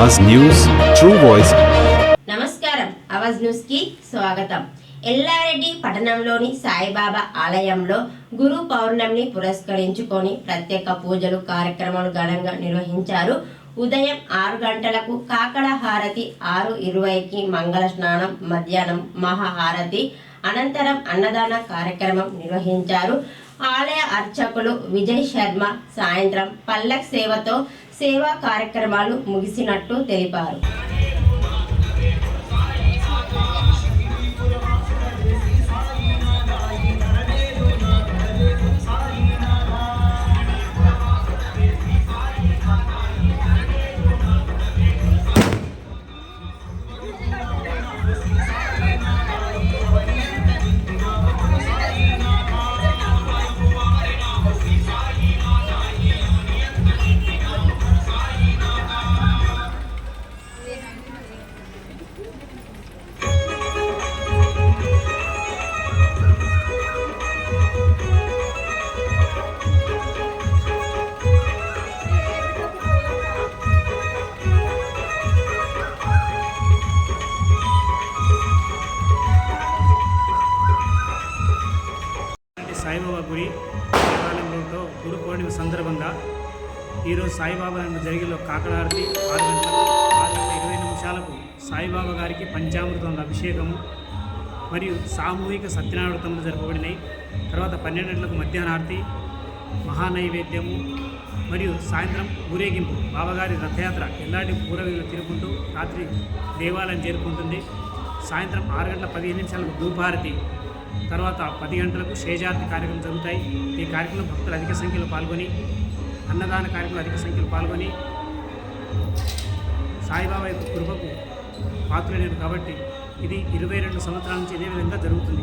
అవాజ్ news true voice నమస్కారం. అవాజ్ న్యూస్కి స్వాగతం. ఎల్లారెడ్డి పట్టణంలోని సాయిబాబా ఆలయంలో గురు పౌర్ణమిని పురస్కరించుకొని ప్రత్యేక పూజలు కార్యక్రమాలు ఘనంగా నిర్వహించారు. ఉదయం ఆరు గంటలకు కాకడ హారతి ఆరు ఇరవైకి మంగళ స్నానం మధ్యాహ్నం మహాహారతి అనంతరం అన్నదాన కార్యక్రమం నిర్వహించారు. ఆలయ అర్చకులు విజయ్ శర్మ సాయంత్రం పల్లక్ సేవతో సేవా కార్యక్రమాలు ముగిసినట్టు తెలిపారు. అంటే సాయిబాబా గుడి దేవాలయంలో గురు పౌర్ణమి సందర్భంగా ఈరోజు సాయిబాబా జరిగిన కాకడారతి. ఆరు గంటలకు ఆరు గంటల ఇరవై నిమిషాలకు సాయిబాబా గారికి పంచామృతం అభిషేకము మరియు సామూహిక సత్యనారాయణతములు జరపబడినాయి. తర్వాత పన్నెండు గంటలకు మధ్యాహ్నారతి మహానైవేద్యము మరియు సాయంత్రం ఊరేగింపు. బాబాగారి రథయాత్ర ఎల్లాంటి పూరవీలు తిరుగుకుంటూ రాత్రి దేవాలయం చేరుకుంటుంది. సాయంత్రం ఆరు గంటల పదిహేను నిమిషాలకు ధూపారతి. తర్వాత పది గంటలకు శేజార్తి కార్యక్రమం జరుగుతాయి. ఈ కార్యక్రమంలో భక్తులు అధిక సంఖ్యలో పాల్గొని అన్నదాన కార్యక్రమంలో అధిక సంఖ్యలో పాల్గొని సాయిబాబా యొక్క కృపకు పాత్రలేరు కాబట్టి ఇది ఇరవై రెండు సంవత్సరాల నుంచి ఇదే విధంగా జరుగుతుంది.